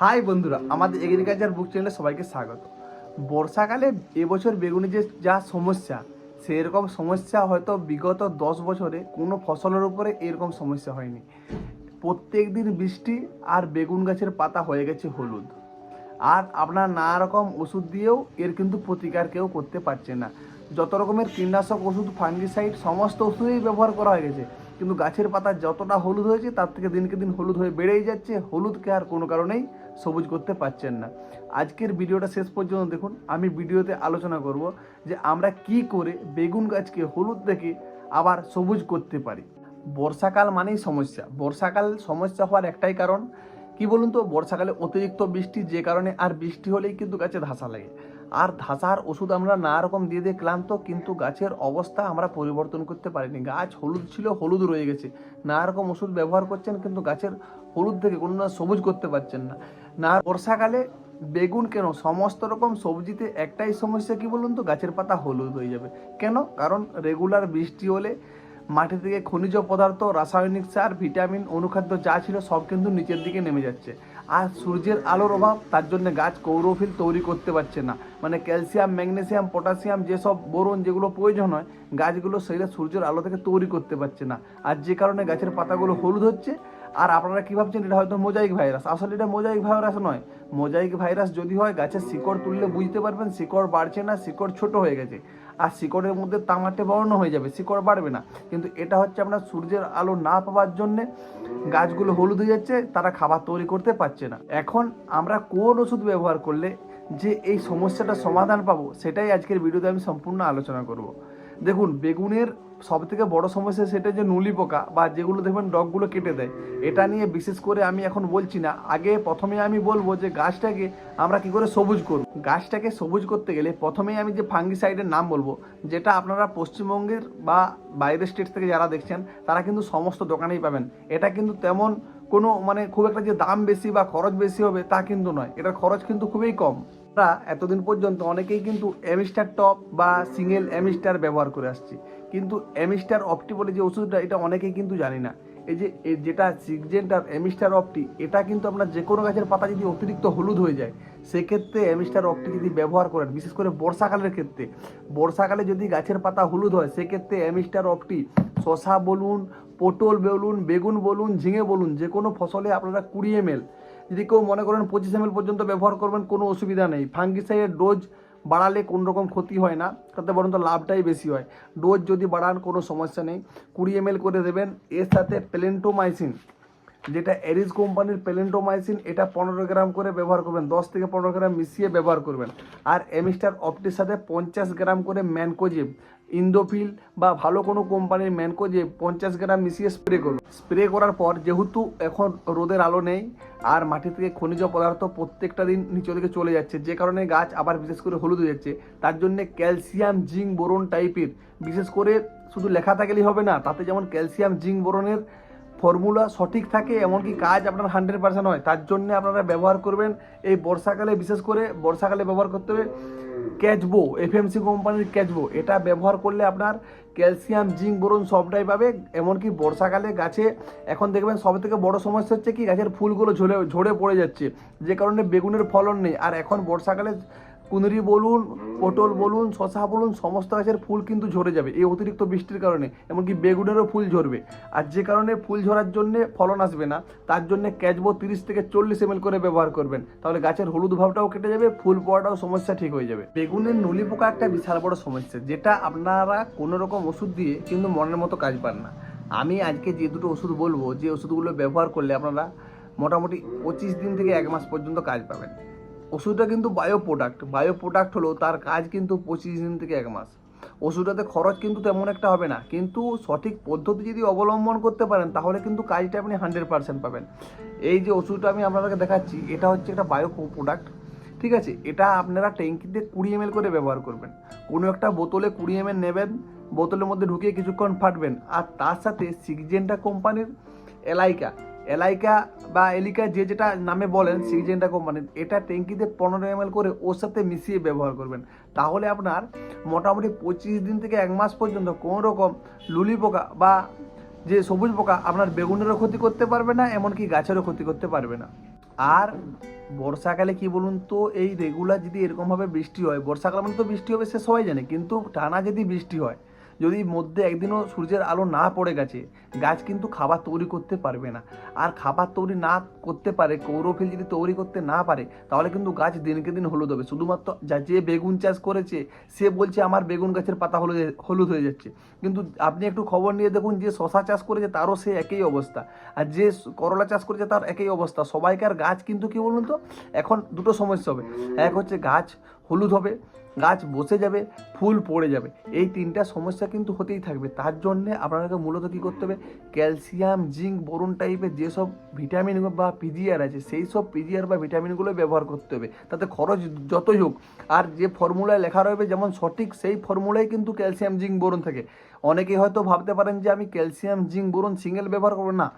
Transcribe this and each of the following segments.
High বন্ধুরা, আমাদের agriculture বুক চ্যানেলে সবাইকে স্বাগত। বর্ষাকালে এবছর বেগুনে যে যা সমস্যা, সেরকম সমস্যা হয়তো বিগত দশ বছরে কোনো ফসলের উপরে এরকম সমস্যা হয়নি। প্রত্যেক দিন বৃষ্টি আর বেগুন গাছের পাতা হয়ে গেছে হলুদ। আর আপনার নানা রকম ওষুধ দিয়েও এর কিন্তু প্রতিকার কেউ করতে পারছে না। যত রকমের কীটনাশক ওষুধ ফাঙ্গিসাইড সমস্ত ওষুধই ব্যবহার করা হয়ে গেছে। কিন্তু গাছের পাতা যতটা হলুদ হয়েছে, তার থেকে দিনকে দিন হলুদ হয়ে বেড়েই যাচ্ছে। হলুদকে আর কোনো কারণেই সবুজ করতে পারছেন না। আজকের ভিডিওটা শেষ পর্যন্ত দেখুন। আমি ভিডিওতে আলোচনা করব যে আমরা কি করে বেগুন গাছকে হলুদ দেখে আবার সবুজ করতে পারি। বর্ষাকাল মানেই সমস্যা। বর্ষাকাল সমস্যা হওয়ার একটাই কারণ, কি বলুন তো? বর্ষাকালে অতিরিক্ত বৃষ্টি যে কারণে আর বৃষ্টি হলেই কিন্তু গাছে ধাসা লাগে। আর ধাসার ওষুধ আমরা নানা রকম দিয়ে দিয়ে ক্লান্ত, কিন্তু গাছের অবস্থা আমরা পরিবর্তন করতে পারিনি। গাছ হলুদ ছিল, হলুদ রয়ে গেছে। নানা রকম ওষুধ ব্যবহার করছেন, কিন্তু গাছের হলুদ থেকে কোনো না সবুজ করতে পারছেন না। না, বর্ষাকালে বেগুন কেন? সমস্ত রকম সবজিতে একটাই সমস্যা কি বলুন তো? গাছের পাতা হলুদ হয়ে যাবে। কেন? কারণ রেগুলার বৃষ্টি হলে মাটি থেকে খনিজ পদার্থ, রাসায়নিক সার, ভিটামিন, অনুখাদ্য যা ছিল সব কিন্তু নিচের দিকে নেমে যাচ্ছে। আর সূর্যের আলোর অভাব, তার জন্য গাছ কৌরোফিল তৈরি করতে পারছে না। মানে ক্যালসিয়াম ম্যাগনেসিয়াম পটাশিয়াম যেসব বোরন যেগুলো প্রয়োজন হয়, গাছগুলো সেটা সূর্যের আলো থেকে তৈরি করতে পারছে না। আর যে কারণে গাছের পাতাগুলো হলুদ হচ্ছে। আর আপনারা কী ভাবছেন, এটা হয়তো মোজাইক ভাইরাস আসলে এটা মোজাইক ভাইরাস নয়। মোজাইক ভাইরাস যদি হয়, গাছের শিকড় তুললে বুঝতে পারবেন, শিকড় বাড়ছে না, শিকড় ছোট হয়ে গেছে। আর শিকড়ের মধ্যে তামাটে বর্ণ হয়ে যাবে, শিকড় বাড়বে না। কিন্তু এটা হচ্ছে আপনার সূর্যের আলো না পাওয়ার জন্যে গাছগুলো হলুদ হয়ে যাচ্ছে, তারা খাবার তৈরি করতে পারছে না। এখন আমরা কোন ওষুধ ব্যবহার করলে যে এই সমস্যাটা সমাধান পাবো, সেটাই আজকের ভিডিওতে আমি সম্পূর্ণ আলোচনা করব। দেখুন, বেগুনের সব থেকে বড় সমস্যা সেটা যে নুলি পোকা বা যেগুলো দেখবেন ডগগুলো কেটে দেয়। এটা নিয়ে বিশেষ করে আমি এখন বলছি না। আগে প্রথমে আমি বলব যে গাছটাকে আমরা কি করে সবুজ করব। গাছটাকে সবুজ করতে গেলে প্রথমেই আমি যে ফাঙ্গিসাইডের নাম বলব, যেটা আপনারা পশ্চিমবঙ্গের বা বাইরের স্টেট থেকে যারা দেখছেন, তারা কিন্তু সমস্ত দোকানেই পাবেন। এটা কিন্তু তেমন কোনো মানে খুব একটা যে দাম বেশি বা খরচ বেশি হবে তা কিন্তু নয়। এটার খরচ কিন্তু খুবই কম। আমরা এতদিন পর্যন্ত অনেকেই কিন্তু এমিস্টার টপ বা সিঙ্গেল এমিস্টার ব্যবহার করে আসছি। কিন্তু এমিস্টার অপটি বলে যে ওষুধটা, এটা অনেকেই কিন্তু জানি না। এই যে যেটা সিগজেন্টার এমিস্টার অপটি, এটা কিন্তু আপনার যে কোনো গাছের পাতা যদি অতিরিক্ত হলুদ হয়ে যায়, সেক্ষেত্রে এমিস্টার অপটি যদি ব্যবহার করেন, বিশেষ করে বর্ষাকালের ক্ষেত্রে, বর্ষাকালে যদি গাছের পাতা হলুদ হয়, সেক্ষেত্রে এমিস্টার অপটি শশা বলুন, পটল বলুন, বেগুন বলুন, ঝিঙে বলুন যে কোনো ফসলে আপনারা কুড়ি এম যদি কেউ মনে করেন পঁচিশ এম পর্যন্ত ব্যবহার করবেন, কোনো অসুবিধা নেই। ফাঙ্গিসাইডের ডোজ বাড়ালে কোনো রকম ক্ষতি হয় না, তাতে বরং তো লাভটাই বেশি হয়। ডোজ যদি বাড়ান, কোনো সমস্যা নেই। কুড়ি এম করে দেবেন। এর সাথে প্লেন্টোমাইসিন, যেটা এরিজ কোম্পানির প্লেন্টোমাইসিন, এটা পনেরো গ্রাম করে ব্যবহার করবেন। দশ থেকে পনেরো গ্রাম মিশিয়ে ব্যবহার করবেন। আর এমিস্টার অপটির সাথে পঞ্চাশ গ্রাম করে ম্যানকোজেব ইন্দোফিল বা ভালো কোনো কোম্পানির ম্যানকোজেব পঞ্চাশ গ্রাম মিশিয়ে স্প্রে করুন স্প্রে করার পর যেহেতু এখন রোদের আলো নেই আর মাটি থেকে খনিজ পদার্থ প্রত্যেকটা দিন নিচের দিকে চলে যাচ্ছে, যে কারণে গাছ আবার বিশেষ করে হলুদ হয়ে যাচ্ছে। তার জন্য ক্যালসিয়াম, জিঙ্ক, বোরন টাইপের, বিশেষ করে শুধু লেখা থাকলেই হবে না, তাতে যেমন ক্যালসিয়াম, জিঙ্ক, বোরনের ফর্মুলা সঠিক থাকে, এমনকি কাজ আপনার হান্ড্রেড পার্সেন্ট হয়। তার জন্য আপনারা ব্যবহার করবেন এই বর্ষাকালে, বিশেষ করে বর্ষাকালে ব্যবহার করতে হবে ক্যাচবো, এফএমসি কোম্পানির ক্যাচবো, এটা ব্যবহার করলে আপনার ক্যালসিয়াম, জিঙ্ক, বোরন সবটাই পাবে, এমনকি বর্ষাকালে গাছে, এখন দেখবেন সব থেকে বড় সমস্যা হচ্ছে কি, গাছের ফুলগুলো ঝরে ঝরে পড়ে যাচ্ছে, যে কারণে বেগুনের ফলন নেই, আর এখন বর্ষাকালে কুঁদরি বলুন পটল বলুন শশা বলুন সমস্ত গাছের ফুল কিন্তু ঝরে যাবে এই অতিরিক্ত বৃষ্টির কারণে। এমনকি বেগুনেরও ফুল ঝরবে। আর যে কারণে ফুল ঝরার জন্য ফলন আসবে না তার জন্য ক্যাচবো তিরিশ থেকে চল্লিশ এম করে ব্যবহার করবেন। তাহলে গাছের হলুদ ভাবটাও কেটে যাবে ফুল পড়াটাও সমস্যা ঠিক হয়ে যাবে। বেগুনের নুলি পোকা একটা বিশাল বড় সমস্যা যেটা আপনারা কোনো রকম ওষুধ দিয়ে কিন্তু মনের মতো কাজ পান না। আমি আজকে যে দুটো ওষুধ বলব যে ওষুধগুলো ব্যবহার করলে আপনারা মোটামুটি পঁচিশ দিন থেকে এক মাস পর্যন্ত কাজ পাবেন। ওষুধটা কিন্তু বায়ো প্রোডাক্ট বায়ো প্রোডাক্ট হলো তার কাজ কিন্তু পঁচিশ দিন থেকে এক মাস। ওষুধটাতে খরচ কিন্তু তেমন একটা হবে না। কিন্তু সঠিক পদ্ধতি যদি অবলম্বন করতে পারেন, তাহলে কিন্তু কাজটা আপনি হান্ড্রেড পার্সেন্ট পাবেন। এই যে ওষুধটা আমি আপনাদেরকে দেখাচ্ছি, এটা হচ্ছে একটা বায়ো প্রোডাক্ট ঠিক আছে? এটা আপনারা ট্যাঙ্কিতে কুড়ি এম করে ব্যবহার করবেন। কোনো একটা বোতলে কুড়ি এম নেবেন, বোতলের মধ্যে ঢুকিয়ে কিছুক্ষণ ফাটবেন। আর তার সাথে সিগজেন্টা কোম্পানির এলাইকা এলাইকা বা এলিকা যে যেটা নামে বলেন সিগজেন্টা কোম্পানির, এটা ট্যাঙ্কিতে পনেরো এম করে ওর সাথে মিশিয়ে ব্যবহার করবেন। তাহলে আপনার মোটামুটি পঁচিশ দিন থেকে এক মাস পর্যন্ত কোনো রকম লুলি পোকা বা যে সবুজ পোকা আপনার বেগুনেরও ক্ষতি করতে পারবে না, এমনকি গাছেরও ক্ষতি করতে পারবে না। আর বর্ষাকালে কি বলুন তো, এই রেগুলার যদি এরকমভাবে বৃষ্টি হয়, বর্ষাকাল মানে তো বৃষ্টি হবে, সে সবাই জানে, কিন্তু টানা যদি বৃষ্টি হয় যদি মধ্যে একদিনও সূর্যের আলো না পড়ে গেছে, গাছ কিন্তু খাবার তৈরি করতে পারবে না। আর খাবার তৈরি না করতে পারে কৌরফিল যদি তৈরি করতে না পারে, তাহলে কিন্তু গাছ দিনকে দিন হলুদ হবে। শুধুমাত্র যা যে বেগুন চাষ করেছে, সে বলছে আমার বেগুন গাছের পাতা হলুদ হলুদ হয়ে যাচ্ছে। কিন্তু আপনি একটু খবর নিয়ে দেখুন, যে শশা চাষ করেছে তারও সে একই অবস্থা। আর যে করলা চাষ করেছে তার একই অবস্থা। সবাইকার গাছ কিন্তু কি বলুন তো, এখন দুটো সমস্যা হবে। এক হচ্ছে গাছ হলুদ হবে গাছ বসে যাবে, ফুল পড়ে যাবে। এই তিনটা সমস্যা কিন্তু হতেই থাকবে। তার জন্যে আপনাকে মূলত কী করতে হবে? ক্যালসিয়াম, জিঙ্ক, বোরন টাইপের যেসব ভিটামিন বা পিজিআর আছে, সেই সব পিজিআর বা ভিটামিনগুলো ব্যবহার করতে হবে। তাতে খরচ যতই হোক। আর যে ফর্মুলায় লেখা রয়েছে, যেমন সঠিক সেই ফর্মুলায় কিন্তু ক্যালসিয়াম, জিঙ্ক, বোরন থাকে। অনেকেই হয়তো ভাবতে পারেন যে আমি ক্যালসিয়াম, জিঙ্ক বোরন সিঙ্গেল ব্যবহার করব না।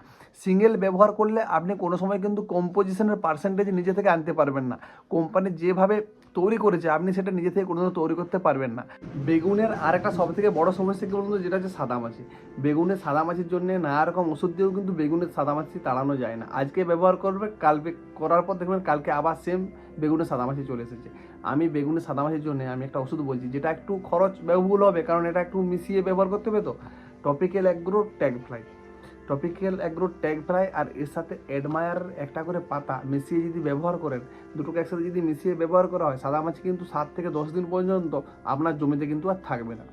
সিঙ্গেল ব্যবহার করলে আপনি কোনো সময় কিন্তু কম্পোজিশনের পার্সেন্টেজ নিজে থেকে আনতে পারবেন না। কোম্পানি যেভাবে তৈরি করেছে, আপনি সেটা নিজে থেকে কোনোদিনও তৈরি করতে পারবেন না। বেগুনের আর একটা সব থেকে বড় সমস্যা কি বলুন যেটা হচ্ছে সাদামাছি। বেগুনের সাদামাছির জন্য নানা রকম ওষুধ দিয়েও কিন্তু বেগুনের সাদামাছি তাড়ানো যায় না। আজকে ব্যবহার করবে, কালকে করার পর দেখবেন কালকে আবার সেম বেগুনের সাদামাছি চলে এসেছে। আমি বেগুনের সাদামাছির জন্য আমি একটা ওষুধ বলছি, যেটা একটু খরচ ব্যয়বহুল হবে, কারণ এটা একটু মিশিয়ে ব্যবহার করতে হবে তো। Topical agro tag fly topical agro tag fly আর এর সাথে অ্যাডমায়ার একটা করে পাতা মিশিয়ে যদি ব্যবহার করেন, দুটোকে একসাথে যদি মিশিয়ে ব্যবহার করা হয়, সাদা মাছি কিন্তু সাত থেকে দশ দিন পর্যন্ত আপনার জমিতে কিন্তু আর থাকবে না।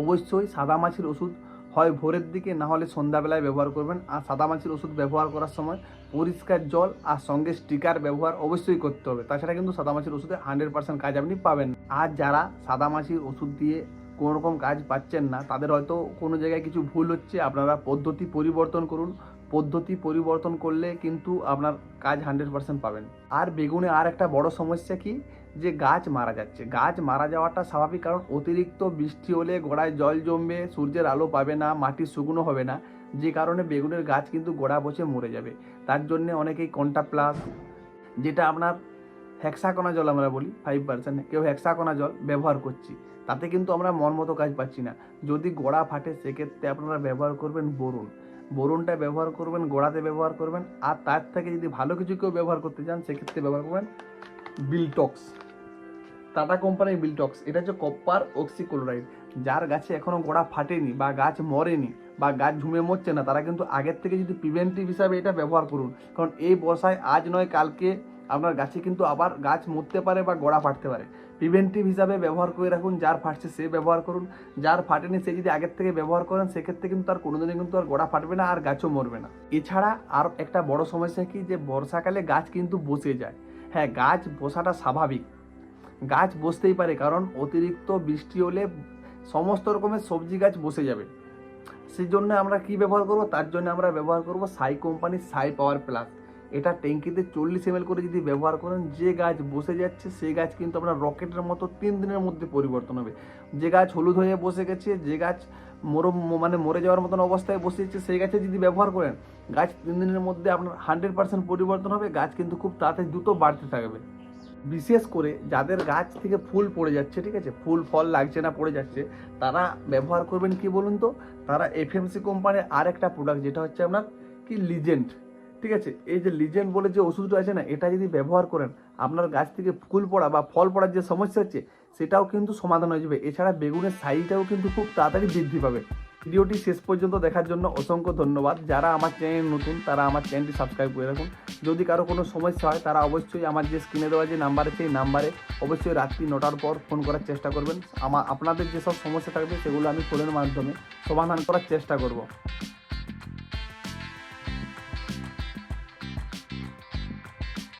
অবশ্যই সাদা মাছির ওষুধ হয় ভোরের দিকে, না হলে সন্ধ্যাবেলায় ব্যবহার করবেন। আর সাদা মাছির ওষুধ ব্যবহার করার সময় পরিষ্কার জল আর সঙ্গে স্টিকার ব্যবহার অবশ্যই করতে হবে। তাছাড়া কিন্তু সাদা মাছির ওষুধে হান্ড্রেড পার্সেন্ট কাজ আপনি পাবেন। আর যারা সাদা মাছির ওষুধ দিয়ে কোনো রকম কাজ পাচ্ছেন না, তাদের হয়তো কোনো জায়গায় কিছু ভুল হচ্ছে, আপনারা পদ্ধতি পরিবর্তন করুন। পদ্ধতি পরিবর্তন করলে কিন্তু আপনার কাজ হান্ড্রেড পাবেন। আর বেগুনে আর একটা বড় সমস্যা কি? যে গাছ মারা যাচ্ছে। গাছ মারা যাওয়াটা স্বাভাবিক কারণ অতিরিক্ত বৃষ্টি হলে গোড়ায় জল জমবে, সূর্যের আলো পাবে না, মাটি শুকনো হবে না। যে কারণে বেগুনের গাছ কিন্তু গোড়া বসে মরে যাবে। তার জন্যে অনেকেই কন্টা প্লাস যেটা আপনার হেক্সাকোনা জল আমরা বলি ফাইভ পার্সেন্ট কেউ হেক্সাকোনা জল ব্যবহার করছি। তাতে কিন্তু আমরা মন মতো কাজ পাচ্ছি না। যদি গোড়া ফাটে, সেক্ষেত্রে আপনারা ব্যবহার করবেন বরুণ। বরুণটা ব্যবহার করবেন, গোড়াতে ব্যবহার করবেন। আর তার থেকে যদি ভালো কিছু কেউ ব্যবহার করতে চান, সেক্ষেত্রে ব্যবহার করবেন বিলটক্স। টাটা কোম্পানির বিলটক্স। এটা হচ্ছে কপার অক্সিক্লোরাইড। যার গাছে এখনও গোড়া ফাটেনি বা গাছ মরেনি বা গাছ ঝুমে মরছে না, তারা কিন্তু আগের থেকে যদি প্রিভেন্টিভ হিসাবে এটা ব্যবহার করুন। কারণ এই বর্ষায় আজ নয়, কালকে আপনার গাছে কিন্তু আবার গাছ মরতে পারে বা গোড়া ফাটতে পারে। প্রিভেন্টিভ হিসাবে ব্যবহার করে রাখুন, যার ফাটছে সে ব্যবহার করুন। যার ফাটেনি সে যদি আগের থেকে ব্যবহার করেন, সেক্ষেত্রে কিন্তু তার কোনোদিনই কিন্তু আর গোড়া ফাটবে না আর গাছও মরবে না। এছাড়া আর একটা বড় সমস্যা কি? যে বর্ষাকালে গাছ কিন্তু বসে যায়। হ্যাঁ গাছ বসাটা স্বাভাবিক। গাছ বসতেই পারে, কারণ অতিরিক্ত বৃষ্টি হলে সমস্ত রকমের সবজি গাছ বসে যাবে। সেই জন্য আমরা কি ব্যবহার করব? তার জন্য আমরা ব্যবহার করব সাই কোম্পানির সাই পাওয়ার প্লাস। এটা ট্যাঙ্কিতে চল্লিশ এম করে যদি ব্যবহার করেন, যে গাছ বসে যাচ্ছে সেই গাছ কিন্তু আপনার রকেটের মতো তিন দিনের মধ্যে পরিবর্তন হবে। যে গাছ হলুদ হয়ে বসে গেছে, যে গাছ মর মানে মরে যাওয়ার মতন অবস্থায় বসে যাচ্ছে সেই গাছে যদি ব্যবহার করেন, গাছ তিন দিনের মধ্যে আপনার হান্ড্রেড পার্সেন্ট পরিবর্তন হবে, গাছ কিন্তু খুব তাড়াতাড়ি দ্রুত বাড়তে থাকবে। বিশেষ করে যাদের গাছ থেকে ফুল পড়ে যাচ্ছে, ঠিক আছে? ফুল, ফল লাগছে না, পড়ে যাচ্ছে, তারা ব্যবহার করবেন কি বলুন তো? তারা এফএমসি কোম্পানির আর একটা প্রোডাক্ট যেটা হচ্ছে আপনার কি? লিজেন্ড ঠিক আছে? এই যে লিজেন্ড বলে যে ওষুধটা আছে না, এটা যদি ব্যবহার করেন, আপনার গাছ থেকে ফুল পড়া বা ফল পড়ার যে সমস্যা হচ্ছে, সেটাও কিন্তু সমাধান হয়ে যাবে। এছাড়া বেগুনের সাইজটাও কিন্তু খুব তাড়াতাড়ি বৃদ্ধি পাবে। ভিডিওটি শেষ পর্যন্ত দেখার জন্য অসংখ্য ধন্যবাদ। যারা আমার চ্যানেল নতুন, তারা আমার চ্যানেলটি সাবস্ক্রাইব করে রাখুন। যদি কারও কোনো সমস্যা হয়, তারা অবশ্যই আমার যে স্ক্রিনে দেওয়া যে নাম্বার এই নাম্বারে অবশ্যই রাত্রি নটার পর ফোন করার চেষ্টা করবেন। আমার আপনাদের যেসব সমস্যা থাকবে, সেগুলো আমি ফোনের মাধ্যমে সমাধান করার চেষ্টা করব।